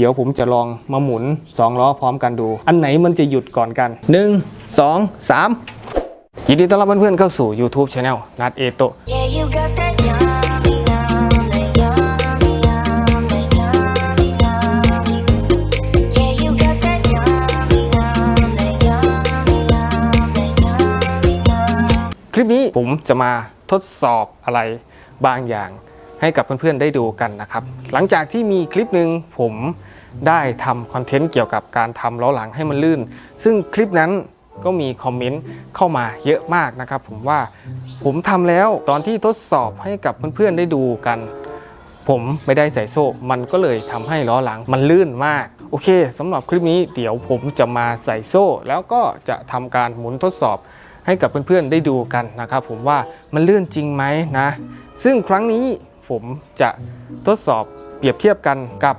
เดี๋ยวผมจะลองมาหมุน 2 ล้อพร้อมกันดู อันไหนมันจะหยุดก่อนกัน 1 2 3 ยินดีต้อนรับเพื่อนๆเข้าสู่ YouTube Channel นัดเอโต Yeah, you got that yummy, yummy, yummy, yummy, yummy, yummy. Yeah, you got that yummy, yummy, yummy, yummy, yummy, yummy. คลิปนี้ผมจะมาทดสอบอะไรบางอย่าง ให้กับเพื่อนๆได้ดูกันนะครับ หลังจากที่มีคลิปหนึ่งผมได้ทำคอนเทนต์เกี่ยวกับการทำล้อหลังให้มันลื่น ซึ่งคลิปนั้นก็มีคอมเมนต์เข้ามาเยอะมากนะครับ ผมว่าผมทำแล้วตอนที่ทดสอบให้กับเพื่อนๆได้ดูกัน ผมไม่ได้ใส่โซ่ มันก็เลยทำให้ล้อหลังมันลื่นมาก โอเคสำหรับคลิปนี้เดี๋ยวผมจะมาใส่โซ่ แล้วก็จะทำการหมุนทดสอบให้กับเพื่อนๆได้ดูกันนะครับ ผมว่ามันลื่นจริงไหมนะ ซึ่งครั้งนี้ ผมจะทดสอบเปรียบเทียบกันกับ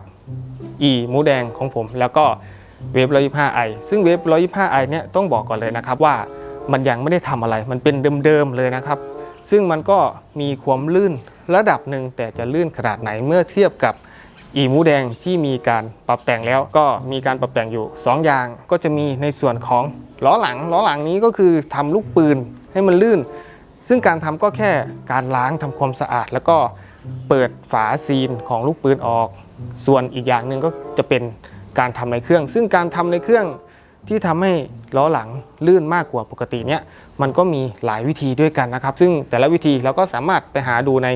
e หมูแดงของผม แล้วก็เวฟ 125 i ซึ่งเวฟ 125 i เนี่ยต้องบอกก่อนเลยนะครับว่ามันยังไม่ได้ทำอะไร มันเป็นเดิมๆเลยนะครับ ซึ่งมันก็มีความลื่นระดับหนึ่งแต่จะลื่นขนาดไหนเมื่อเทียบกับอีหมูแดงที่มีการปรับแต่งแล้วก็มีการปรับแต่งอยู่ 2 อย่างก็จะมีในส่วนของล้อหลังล้อหลังนี้ก็คือทำลูกปืนให้มันลื่น ซึ่งการทำก็แค่การล้างทำความสะอาด แล้วก็ เปิดฝาซีนของลูกปืนออก ส่วนอีกอย่างหนึ่งก็จะเป็นการทำในเครื่อง ซึ่งการทำในเครื่องที่ทำให้ล้อหลังลื่นมากกว่าปกติเนี่ยมันก็มีหลายวิธีด้วยกันนะครับ ซึ่งแต่ละวิธีเราก็สามารถไปหาดูใน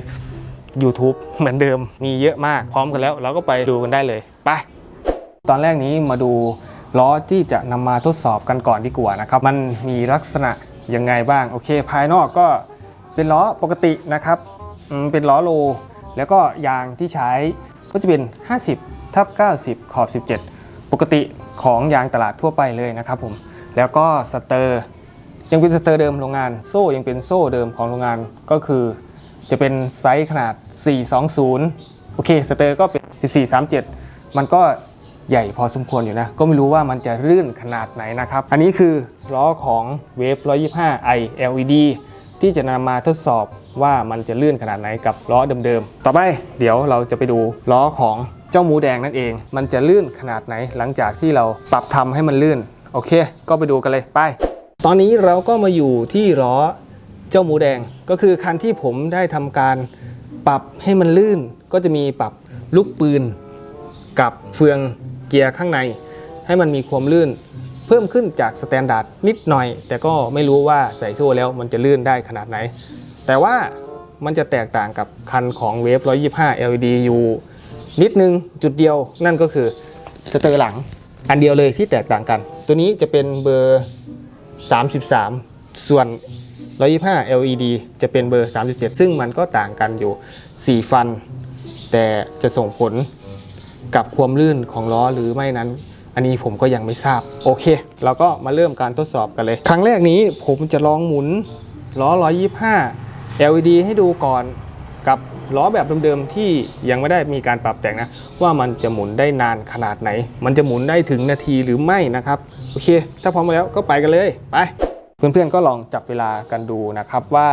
YouTube เหมือนเดิมมีเยอะมากพร้อมกันแล้ว เราก็ไปดูกันได้เลยไปตอนแรกนี้มาดูล้อที่จะนำมาทดสอบกันก่อนดีกว่านะครับ มันมีลักษณะยังไงบ้าง โอเค ภายนอกก็เป็นล้อปกตินะครับ เป็นล้อโล แล้วก็ยางที่ใช้ก็จะเป็น 50ทับ90 ขอบ 17 ปกติของยางตลาดทั่วไปเลยนะครับผม แล้วก็สเตอร์ยังเป็นสเตอร์เดิมโรงงาน โซ่ยังเป็นโซ่เดิมของโรงงานก็คือ จะเป็นไซส์ขนาด 420 โอเค สเตอร์ก็เป็น 1437 มันก็ใหญ่พอสมควรอยู่นะ ก็ไม่รู้ว่ามันจะลื่นขนาดไหนนะครับ อันนี้คือล้อของเวฟ125 i LED ที่จะนำมาทดสอบว่ามันจะลื่นขนาดไหนกับล้อเดิมๆ ต่อไปเดี๋ยวเราจะไปดูล้อของเจ้าหมูแดงนั่นเอง มันจะลื่นขนาดไหนหลังจากที่เราปรับทำให้มันลื่น โอเค ก็ไปดูกันเลยไป ตอนนี้เราก็มาอยู่ที่ล้อเจ้าหมูแดงก็คือคันที่ผมได้ทำการปรับให้มันลื่น ก็จะมีปรับลูกปืนกับเฟืองเกียร์ข้างใน ให้มันมีความลื่น เพิ่มขึ้นจากสแตนดาร์ดนิดหน่อย แต่ก็ไม่รู้ว่าใส่โซ่แล้วมันจะลื่นได้ขนาดไหน แต่ว่ามันจะแตกต่างกับคันของเวฟ125 LED อยู่นิดนึงจุดเดียวนั่นก็คือสเตอร์หลังอันเดียวเลยที่แตกต่างกัน ตัวนี้จะเป็นเบอร์ 33 ส่วน 125 LED จะเป็นเบอร์ 37 ซึ่งมันก็ต่างกันอยู่ 4 ฟัน แต่จะส่งผลกับความลื่นของล้อหรือไม่นั้น อันนี้ผมก็ยังไม่ทราบ โอเค เราก็มาเริ่มการทดสอบกันเลย ครั้งแรกนี้ผมจะลองหมุนล้อ 125 LED ให้ดูก่อนกับล้อแบบเดิมๆที่ยังไม่ได้มีการปรับแต่งนะ ว่ามันจะหมุนได้นานขนาดไหน มันจะหมุนได้ถึงนาทีหรือไม่นะครับ โอเค ถ้าพร้อมแล้วก็ไปกันเลยไป เพื่อนๆก็ลองจับเวลากันดูนะครับว่า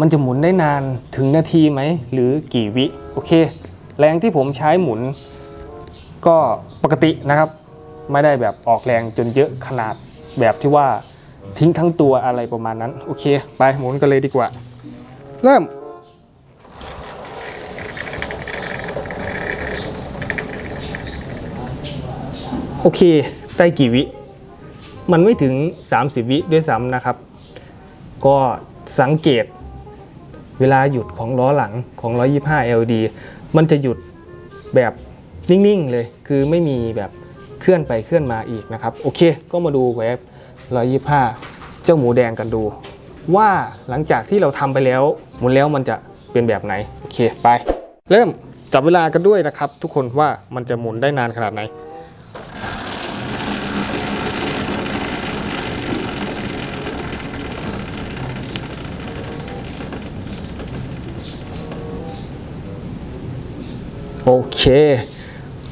มันจะหมุนได้นานถึงนาทีไหมหรือกี่วิโอเค แรงที่ผมใช้หมุน ก็ปกตินะครับ ไม่ได้แบบออกแรงจนเยอะขนาดแบบที่ว่าทิ้งทั้งตัวอะไรประมาณนั้น โอเค ไปหมุนกันเลยดีกว่า เริ่ม โอเค ได้กี่วิ มันไม่ถึง 30 วิด้วยซ้ำนะครับ ก็สังเกตเวลาหยุดของล้อหลังของ 125 LD มันจะหยุดแบบนิ่ง ๆ เลย คือไม่มีแบบ เคลื่อนไปเคลื่อนมาอีกนะครับ โอเค ก็มาดูเว็บ125 เจ้าหมูแดงกันดู ว่าหลังจากที่เราทำไปแล้วหมุนแล้วมันจะเป็นแบบไหน โอเคไป เริ่มจับเวลากันด้วยนะครับ ทุกคนว่ามันจะหมุนได้นานขนาดไหนโอเค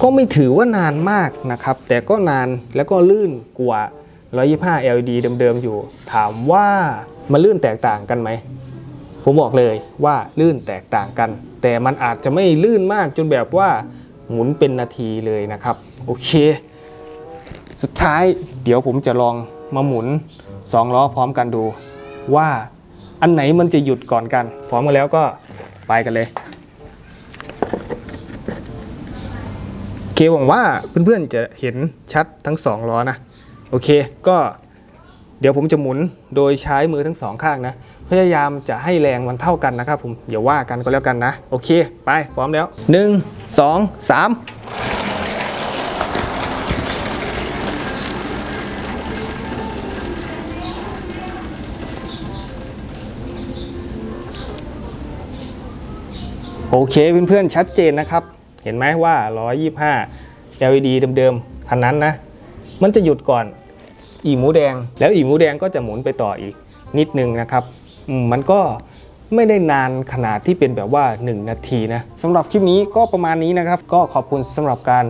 ก็ไม่ถือว่านานมากนะครับ แต่ก็นานแล้วก็ลื่นกว่า 125 LED เดิมๆอยู่ ถามว่ามันลื่นแตกต่างกันไหม ผมบอกเลยว่าลื่นแตกต่างกัน แต่มันอาจจะไม่ลื่นมากจนแบบว่าหมุนเป็นนาทีเลยนะครับ โอเค สุดท้ายเดี๋ยวผมจะลองมาหมุน 2 ล้อพร้อมกันดู ว่าอันไหนมันจะหยุดก่อนกัน พร้อมกันแล้วก็ไปกันเลย โอ เคหวังว่าเพื่อนๆจะเห็นชัดทั้งสองล้อนะ โอเค ก็เดี๋ยวผมจะหมุนโดยใช้มือทั้งสองข้างนะ พยายามจะให้แรงมันเท่ากันนะครับผมอย่าว่ากันก็แล้วกันนะ โอเค ไป พร้อมแล้ว 1 2 3โอเคเพื่อนๆชัดเจนนะครับ เห็นไหมว่า 125 LED เดิมๆคันนั้นนะ มันจะหยุดก่อนอีหมูแดง แล้วอีหมูแดงก็จะหมุนไปต่ออีกนิดนึงนะครับอืมมันก็ไม่ได้นานขนาดที่เป็นแบบว่า 1 นาทีนะสำหรับคลิปนี้ก็ประมาณนี้นะครับ ก็ขอบคุณสำหรับการ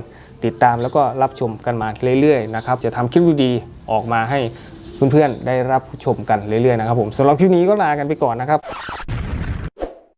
ติดตามแล้วก็รับชมกันมาเรื่อยๆนะครับ จะทำคลิปดีๆออกมาให้เพื่อนๆได้รับชมกันเรื่อยๆนะครับผมสำหรับคลิปนี้ก็ลากันไปก่อนนะครับ